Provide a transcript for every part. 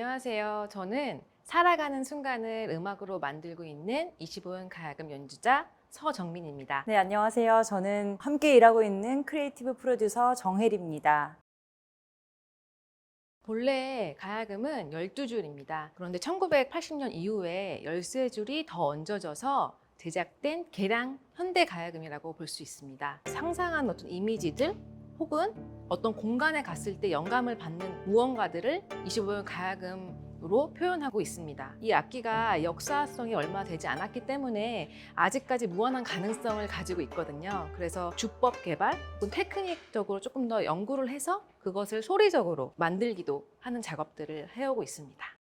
안녕하세요. 저는 살아가는 순간을 음악으로 만들고 있는 25연 가야금 연주자 서정민입니다. 네, 안녕하세요. 저는 함께 일하고 있는 크리에이티브 프로듀서 정혜리입니다. 본래 가야금은 12줄입니다. 그런데 1980년 이후에 13줄이 더 얹어져서 제작된 개량 현대 가야금이라고 볼 수 있습니다. 상상한 어떤 이미지들 혹은 어떤 공간에 갔을 때 영감을 받는 무언가들을 25연 가야금으로 표현하고 있습니다. 이 악기가 역사성이 얼마 되지 않았기 때문에 아직까지 무한한 가능성을 가지고 있거든요. 그래서 주법 개발 혹은 테크닉적으로 조금 더 연구를 해서 그것을 소리적으로 만들기도 하는 작업들을 해오고 있습니다.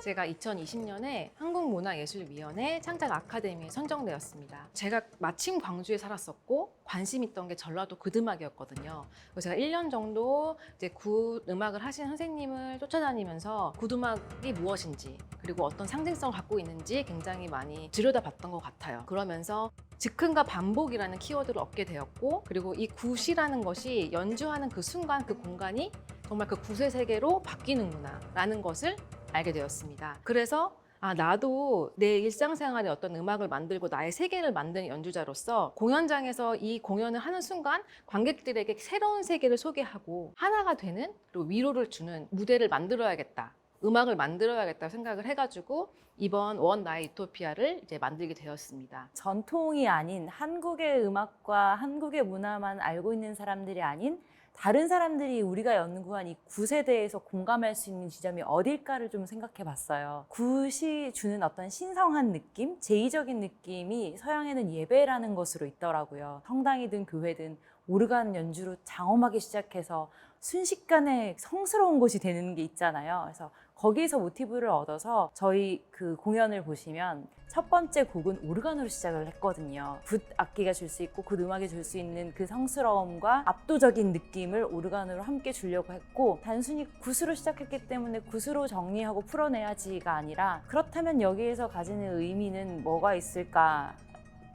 제가 2020년에 한국문화예술위원회 창작 아카데미에 선정되었습니다. 제가 마침 광주에 살았었고 관심 있던 게 전라도 굿음악이었거든요. 그래서 제가 1년 정도 이제 굿 음악을 하신 선생님을 쫓아다니면서 굿 음악이 무엇인지 그리고 어떤 상징성을 갖고 있는지 굉장히 많이 들여다봤던 것 같아요. 그러면서 즉흥과 반복이라는 키워드를 얻게 되었고 그리고 이 굿이라는 것이 연주하는 그 순간 그 공간이 정말 그 굿의 세계로 바뀌는구나 라는 것을 알게 되었습니다. 그래서 아, 나도 내 일상생활에 어떤 음악을 만들고 나의 세계를 만드는 연주자로서 공연장에서 이 공연을 하는 순간 관객들에게 새로운 세계를 소개하고 하나가 되는 그리고 위로를 주는 무대를 만들어야겠다. 음악을 만들어야겠다 생각을 해가지고 이번 원 나의 유토피아를 이제 만들게 되었습니다. 전통이 아닌 한국의 음악과 한국의 문화만 알고 있는 사람들이 아닌 다른 사람들이 우리가 연구한 이 굿에 대해서 공감할 수 있는 지점이 어딜까를 좀 생각해 봤어요. 굿이 주는 어떤 신성한 느낌, 제의적인 느낌이 서양에는 예배라는 것으로 있더라고요. 성당이든 교회든 오르간 연주로 장엄하게 시작해서 순식간에 성스러운 곳이 되는 게 있잖아요. 그래서 거기에서 모티브를 얻어서 저희 그 공연을 보시면 첫 번째 곡은 오르간으로 시작을 했거든요. 굿 악기가 줄 수 있고 굿 음악이 줄 수 있는 그 성스러움과 압도적인 느낌을 오르간으로 함께 주려고 했고 단순히 굿으로 시작했기 때문에 굿으로 정리하고 풀어내야지가 아니라 그렇다면 여기에서 가지는 의미는 뭐가 있을까?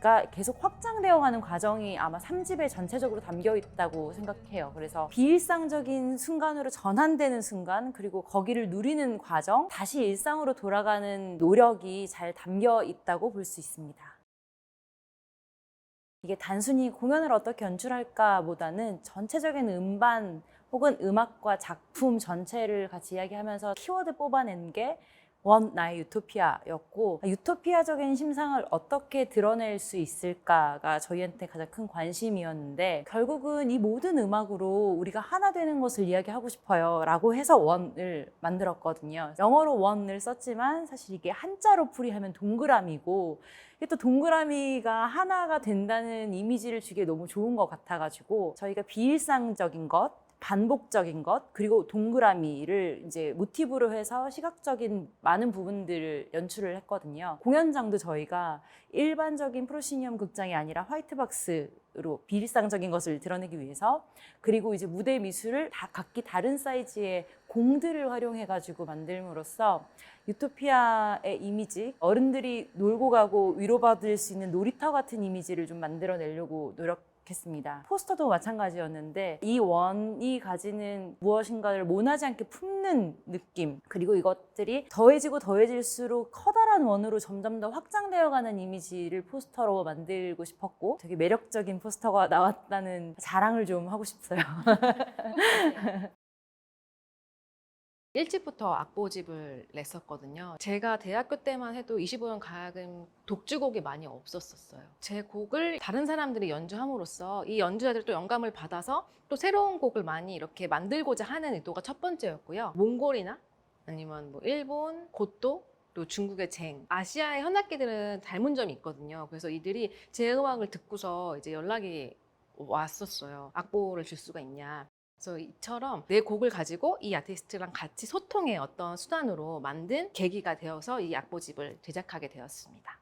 가 계속 확장되어 가는 과정이 아마 3집에 전체적으로 담겨 있다고 생각해요. 그래서 비일상적인 순간으로 전환되는 순간, 그리고 거기를 누리는 과정, 다시 일상으로 돌아가는 노력이 잘 담겨 있다고 볼 수 있습니다. 이게 단순히 공연을 어떻게 연출할까 보다는 전체적인 음반 혹은 음악과 작품 전체를 같이 이야기하면서 키워드 뽑아낸 게 원 나의 유토피아였고 유토피아적인 심상을 어떻게 드러낼 수 있을까가 저희한테 가장 큰 관심이었는데 결국은 이 모든 음악으로 우리가 하나 되는 것을 이야기하고 싶어요 라고 해서 원을 만들었거든요. 영어로 원을 썼지만 사실 이게 한자로 풀이하면 동그라미고 이게 또 동그라미가 하나가 된다는 이미지를 주기에 너무 좋은 것 같아가지고 저희가 비일상적인 것 반복적인 것 그리고 동그라미를 이제 모티브로 해서 시각적인 많은 부분들을 연출을 했거든요. 공연장도 저희가 일반적인 프로시니엄 극장이 아니라 화이트박스로 비일상적인 것을 드러내기 위해서 그리고 이제 무대 미술을 다 각기 다른 사이즈의 공들을 활용해 가지고 만들므로써 유토피아의 이미지 어른들이 놀고 가고 위로받을 수 있는 놀이터 같은 이미지를 좀 만들어내려고 노력 했습니다. 포스터도 마찬가지였는데 이 원이 가지는 무엇인가를 모나지 않게 품는 느낌 그리고 이것들이 더해지고 더해질수록 커다란 원으로 점점 더 확장되어가는 이미지를 포스터로 만들고 싶었고 되게 매력적인 포스터가 나왔다는 자랑을 좀 하고 싶어요. 1집부터 악보집을 냈었거든요. 제가 대학교 때만 해도 25년 가야금 독주곡이 많이 없었었어요. 제 곡을 다른 사람들이 연주함으로써 이 연주자들이 또 영감을 받아서 또 새로운 곡을 많이 이렇게 만들고자 하는 의도가 첫 번째였고요. 몽골이나 아니면 뭐 일본, 고또 또 중국의 쟁, 아시아의 현악기들은 닮은 점이 있거든요. 그래서 이들이 제 음악을 듣고서 이제 연락이 왔었어요. 악보를 줄 수가 있냐. 그래서 이처럼 내 곡을 가지고 이 아티스트랑 같이 소통의 어떤 수단으로 만든 계기가 되어서 이 악보집을 제작하게 되었습니다.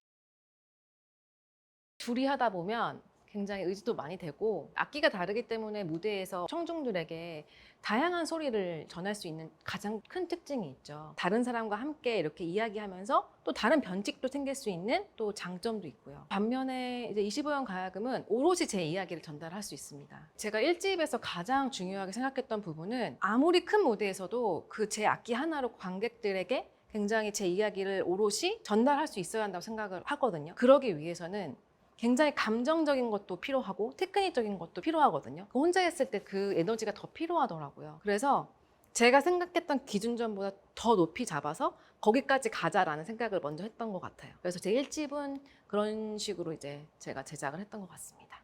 둘이 하다 보면 굉장히 의지도 많이 되고 악기가 다르기 때문에 무대에서 청중들에게 다양한 소리를 전할 수 있는 가장 큰 특징이 있죠. 다른 사람과 함께 이렇게 이야기하면서 또 다른 변칙도 생길 수 있는 또 장점도 있고요. 반면에 이제 25년 가야금은 오롯이 제 이야기를 전달할 수 있습니다. 제가 1집에서 가장 중요하게 생각했던 부분은 아무리 큰 무대에서도 그 제 악기 하나로 관객들에게 굉장히 제 이야기를 오롯이 전달할 수 있어야 한다고 생각을 하거든요. 그러기 위해서는 굉장히 감정적인 것도 필요하고 테크닉적인 것도 필요하거든요. 그 혼자 했을 때 그 에너지가 더 필요하더라고요. 그래서 제가 생각했던 기준점보다 더 높이 잡아서 거기까지 가자라는 생각을 먼저 했던 것 같아요. 그래서 제 1집은 그런 식으로 이제 제가 제작을 했던 것 같습니다.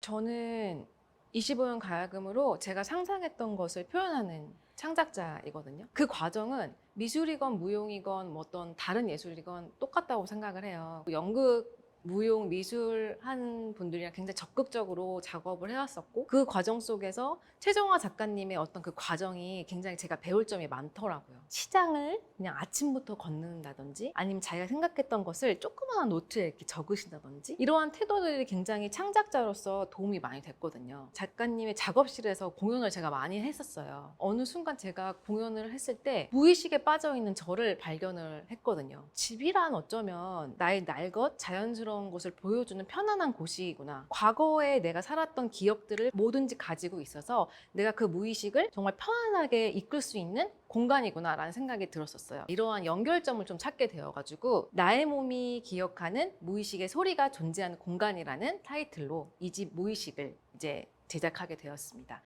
저는 25년 가야금으로 제가 상상했던 것을 표현하는 창작자이거든요. 그 과정은 미술이건 무용이건 뭐 어떤 다른 예술이건 똑같다고 생각을 해요. 연극, 무용, 미술 한 분들이랑 굉장히 적극적으로 작업을 해왔었고 그 과정 속에서 최정화 작가님의 어떤 그 과정이 굉장히 제가 배울 점이 많더라고요. 시장을 그냥 아침부터 걷는다든지 아니면 자기가 생각했던 것을 조그마한 노트에 이렇게 적으신다든지 이러한 태도들이 굉장히 창작자로서 도움이 많이 됐거든요. 작가님의 작업실에서 공연을 제가 많이 했었어요. 어느 순간 제가 공연을 했을 때 무의식에 빠져 있는 저를 발견을 했거든요. 집이란 어쩌면 나의 날 것, 자연스러운 것을 보여주는 편안한 곳이구나. 과거에 내가 살았던 기억들을 뭐든지 가지고 있어서 내가 그 무의식을 정말 편안하게 이끌 수 있는 공간이구나라는 생각이 들었었어요. 이러한 연결점을 좀 찾게 되어가지고 나의 몸이 기억하는 무의식의 소리가 존재하는 공간이라는 타이틀로 이 집 무의식을 이제 제작하게 되었습니다.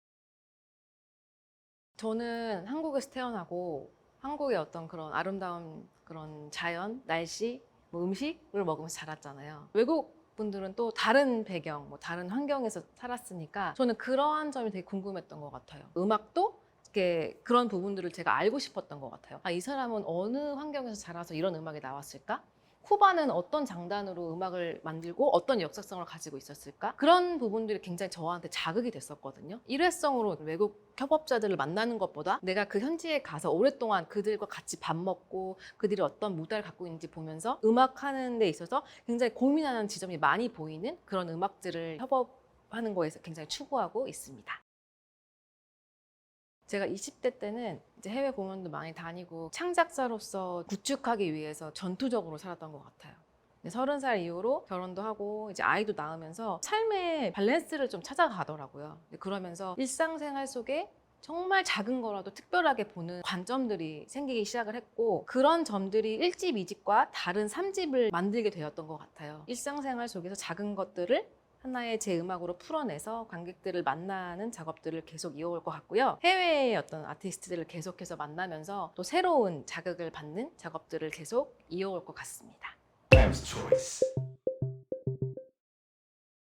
저는 한국에서 태어나고 한국의 어떤 그런 아름다운 그런 자연, 날씨, 뭐 음식을 먹으면서 자랐잖아요. 외국 분들은 또 다른 배경, 뭐 다른 환경에서 살았으니까 저는 그러한 점이 되게 궁금했던 것 같아요. 음악도 이렇게 그런 부분들을 제가 알고 싶었던 것 같아요. 아, 이 사람은 어느 환경에서 자라서 이런 음악이 나왔을까? 쿠바는 어떤 장단으로 음악을 만들고 어떤 역사성을 가지고 있었을까? 그런 부분들이 굉장히 저한테 자극이 됐었거든요. 일회성으로 외국 협업자들을 만나는 것보다 내가 그 현지에 가서 오랫동안 그들과 같이 밥 먹고 그들이 어떤 무대를 갖고 있는지 보면서 음악하는 데 있어서 굉장히 고민하는 지점이 많이 보이는 그런 음악들을 협업 하는 거에서 굉장히 추구하고 있습니다. 제가 20대 때는 이제 해외 공연도 많이 다니고 창작자로서 구축하기 위해서 전투적으로 살았던 것 같아요. 서른 살 이후로 결혼도 하고 이제 아이도 낳으면서 삶의 밸런스를 좀 찾아가더라고요. 그러면서 일상생활 속에 정말 작은 거라도 특별하게 보는 관점들이 생기기 시작을 했고 그런 점들이 1집, 2집과 다른 3집을 만들게 되었던 것 같아요. 일상생활 속에서 작은 것들을 하나의 제 음악으로 풀어내서 관객들을 만나는 작업들을 계속 이어올 것 같고요. 해외의 어떤 아티스트들을 계속해서 만나면서 또 새로운 자극을 받는 작업들을 계속 이어올 것 같습니다.